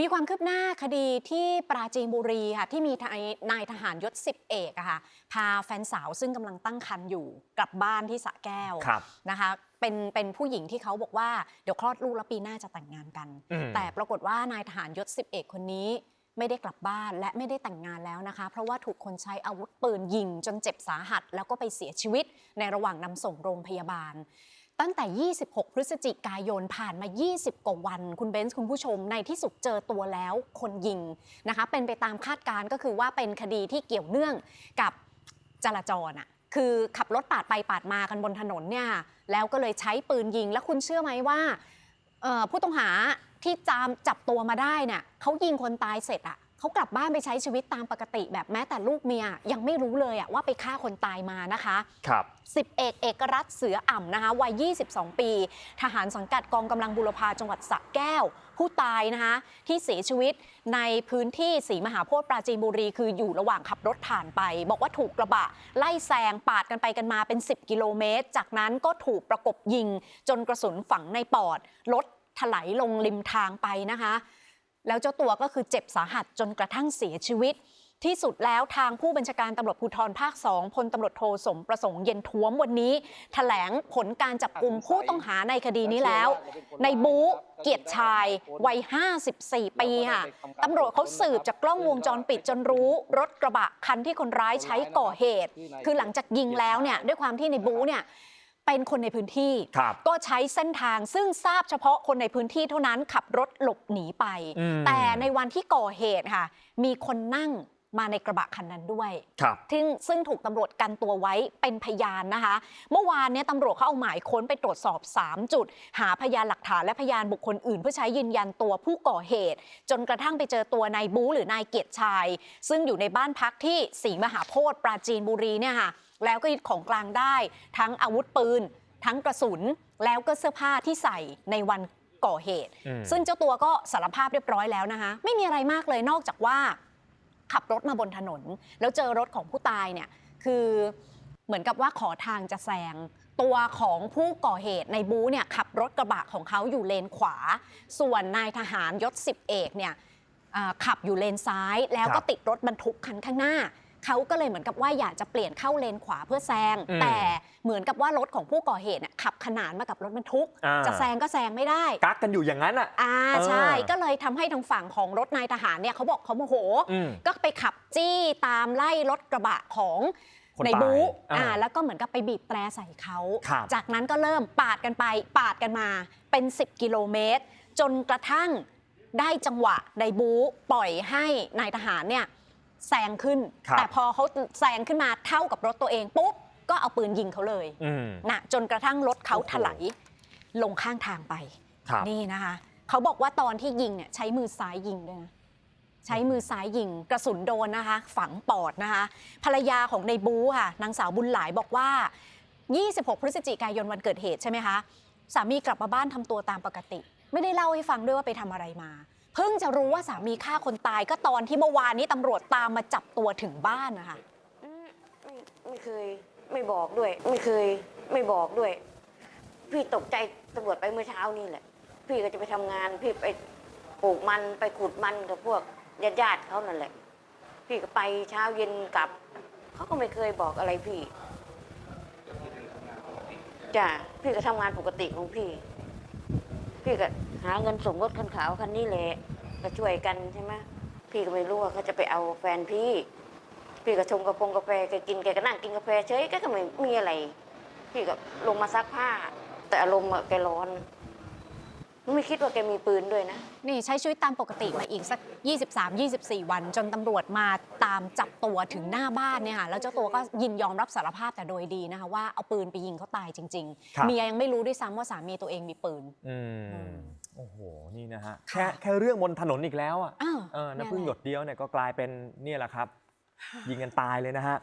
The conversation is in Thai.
มีความคืบหน้าคดีที่ปราจีนบุรีค่ะที่มีนายทหารยศสิบเอกอะค่ะพาแฟนสาวซึ่งกำลังตั้งครรภ์อยู่กลับบ้านที่สระแก้วครับนะคะเป็นเป็นผู้หญิงที่เขาบอกว่าเดี๋ยวคลอดลูกแล้วปีหน้าจะแต่งงานกันอืมแต่ปรากฏว่านายทหารยศสิบเอกคนนี้ไม่ได้กลับบ้านและไม่ได้แต่งงานแล้วนะคะ เพราะว่าถูกคนใช้อาวุธปืนยิงจนเจ็บสาหัส แล้วก็ไปเสียชีวิตในระหว่างนำส่งโรงพยาบาล ตั้งแต่ 26 พฤศจิกายนผ่านมา 20 กว่าวัน คุณเบนซ์คุณผู้ชมในที่สุดเจอตัวแล้วคนยิงนะคะ เป็นไปตามคาดการก็คือว่าเป็นคดีที่เกี่ยวเนื่องกับจราจรอะคือขับรถปาดไปปาดมากันบนถนนเนี่ยแล้วก็เลยใช้ปืนยิง แล้วคุณเชื่อไหมว่าผู้ต้องหาที่จามจับตัวมาได้เนี่ยเขายิงคนตายเสร็จอะ เขากลับบ้านไปใช้ชีวิตตามปกติ แบบแม้แต่ลูกเมียยังไม่รู้เลยอะว่าไปฆ่าคนตายมานะคะครับสิบเอกเอกรัตน์เสืออ่ำนะคะวัย 22 ปี ทหารสังกัดกองกำลังบุรพาจังหวัดสระแก้ว ผู้ตายนะคะที่เสียชีวิตในพื้นที่ศรีมหาโพธิ์ปราจีนบุรีคืออยู่ระหว่างขับรถผ่านไป บอกว่าถูกกระบะ ไล่แซงปาดกันไปกันมาเป็น 10 กิโลเมตร จากนั้นก็ถูกประกบยิง จนกระสุนฝังในปอดรถถลายลงริมทางไปนะคะ แล้วเจ้าตัวก็คือเจ็บสาหัสจนกระทั่งเสียชีวิต ที่สุดแล้วทางผู้บัญชาการตำรวจภูธรภาค 2พลตำรวจโทสมประสงค์เย็นท้วมวันนี้แถลงผลการจับกลุ่มผู้ต้องหาในคดีนี้แล้ว ในบู๊เกียรติชายวัย 54 ปีค่ะตำรวจเขาสืบจากกล้องวงจรปิดจนรู้ รถกระบะคันที่คนร้ายใช้ก่อเหตุ คือหลังจากยิงแล้วเนี่ยด้วยความที่ในบู๊เนี่ย เป็นคนในพื้นที่ครับก็ใช้เส้นทางซึ่งทราบเฉพาะคนในพื้นที่เท่านั้นขับรถหลบหนีไปอืมแต่ในวันที่ก่อเหตุค่ะ มีคนนั่งมาในกระบะคันนั้นด้วยครับซึ่งซึ่งถูกตำรวจกันตัวไว้เป็นพยานนะคะ เมื่อวานเนี้ตำรวจเขาเอาหมายค้นไปตรวจสอบ 3 จุด หาพยานหลักฐานและพยานบุคคลอื่น เพื่อใช้ยืนยันตัวผู้ก่อเหตุ จนกระทั่งไปเจอตัวนายบูหรือนายเกียรติชัยซึ่งอยู่ในบ้านพักที่ศรีมหาโพธิ์ปราจีนบุรีเนี่ยค่ะ แล้วก็ยึดของกลางได้ ทั้งอาวุธปืน ทั้งกระสุน แล้วก็เสื้อผ้าที่ใส่ในวันก่อเหตุอืมซึ่งเจ้าตัวก็สารภาพเรียบร้อยแล้วนะคะ ไม่มีอะไรมากเลยนอกจากว่า ขับรถมาบนถนน แล้วเจอรถของผู้ตายเนี่ยคือเหมือนกับว่าขอทางจะแซงตัวของผู้ก่อเหตุในบูเนี่ยขับรถกระบะของเขาอยู่เลนขวา ส่วนนายทหารยศสิบเอกเนี่ยอ่าขับอยู่เลนซ้าย แล้วคก็รับติดรถบรรทุกคันข้างหน้า เขาก็เลยเหมือนกับว่าอยากจะเปลี่ยนเข้าเลนขวาเพื่อแซง อืมแต่เหมือนกับว่ารถของผู้ก่อเหตุเนี่ยขับขนานมากับรถบรรทุก อ่า จะแซงก็แซงไม่ได้ กักกันอยู่อย่างนั้นอะ อ่าเออใช่ก็เลยทำให้ทางฝั่งของรถนายทหารเนี่ยเขาบอกเขาโมโห อืม ก็ไปขับจี้ตามไล่รถกระบะของคนในตายบู๊อ่า อ่าแล้วก็เหมือนกับไปบีบแตรใส่เขา ครับ จากนั้นก็เริ่มปาดกันไป ปาดกันมาเป็น 10 กิโลเมตร จนกระทั่งได้จังหวะในบู๊ปล่อยให้นายทหารเนี่ย แซงขึ้น ครับ แต่พอเขาแซงขึ้นมาเท่ากับรถตัวเองปุ๊บก็เอาปืนยิงเขาเลยอืม นะจนกระทั่งรถเขาโอ้โหถลายลงข้างทางไป ครับ นี่นะคะเขาบอกว่าตอนที่ยิงเนี่ยใช้มือซ้ายยิงด้วยนะใช้มือซ้ายยิงกระสุนโดนนะคะ ฝังปอดนะคะ ภรรยาของในบูค่ะนางสาวบุญหลายบอกว่า 26 พฤศจิกายนวันเกิดเหตุใช่ไหมคะ สามีกลับมาบ้านทำตัวตามปกติ ไม่ได้เล่าให้ฟังด้วยว่าไปทำอะไรมา เพิ่งจะรู้ว่าสามีฆ่าคนตายก็ตอนที่เมื่อวานนี้ตำรวจตามมาจับตัวถึงบ้านนะคะ ไม่ไม่เคยไม่บอกด้วย ไม่เคยไม่บอกด้วย พี่ตกใจตำรวจไปเมื่อเช้านี่แหละ พี่ก็จะไปทำงาน พี่ไปปลูกมันไปขุดมันกับพวกญาติญาติๆเขานั่นแหละ พี่ก็ไปเช้าเย็นกลับเขาก็ไม่เคยบอกอะไรพี่จ้ะพี่ก็ทำงานปกติของพี่ พี่ก็ หาเงินส่งรถคันขาวคันนี้แหละก็ช่วยกันใช่ไหมพี่ก็ไม่รู้ว่าเขาจะไปเอาแฟนพี่ พี่ก็ชงกระพงกาแฟแกกินแกก็นั่งกินกาแฟเฉยแกก็ไม่มีอะไร พี่ก็ลงมาซักผ้า แต่อารมณ์อะแกร้อนไม่คิดว่าแกมีปืนด้วยนะ นี่ใช้ชีวิตตามปกติมาอีกสัก 23-24 วัน จนตำรวจมาตามจับตัวถึงหน้าบ้านเนี่ยค่ะแล้วเจ้าตัวก็ยินยอมรับสารภาพแต่โดยดีนะคะ ว่าเอาปืนไปยิงเขาตายจริง ครับ ๆ เมียยังไม่รู้ด้วยซ้ำว่าสามีตัวเองมีปืน อือืมมโอ้โห นี่นะฮะค่ะแค่แค่เรื่องบนถนนอีกแล้วอะอ้าวเออเนี่น้ำยพึ่งแหหยละดเดียวเนี่ยก็กลายเป็นเนี่ยแหละครับ ยิงกันตายเลยนะฮะ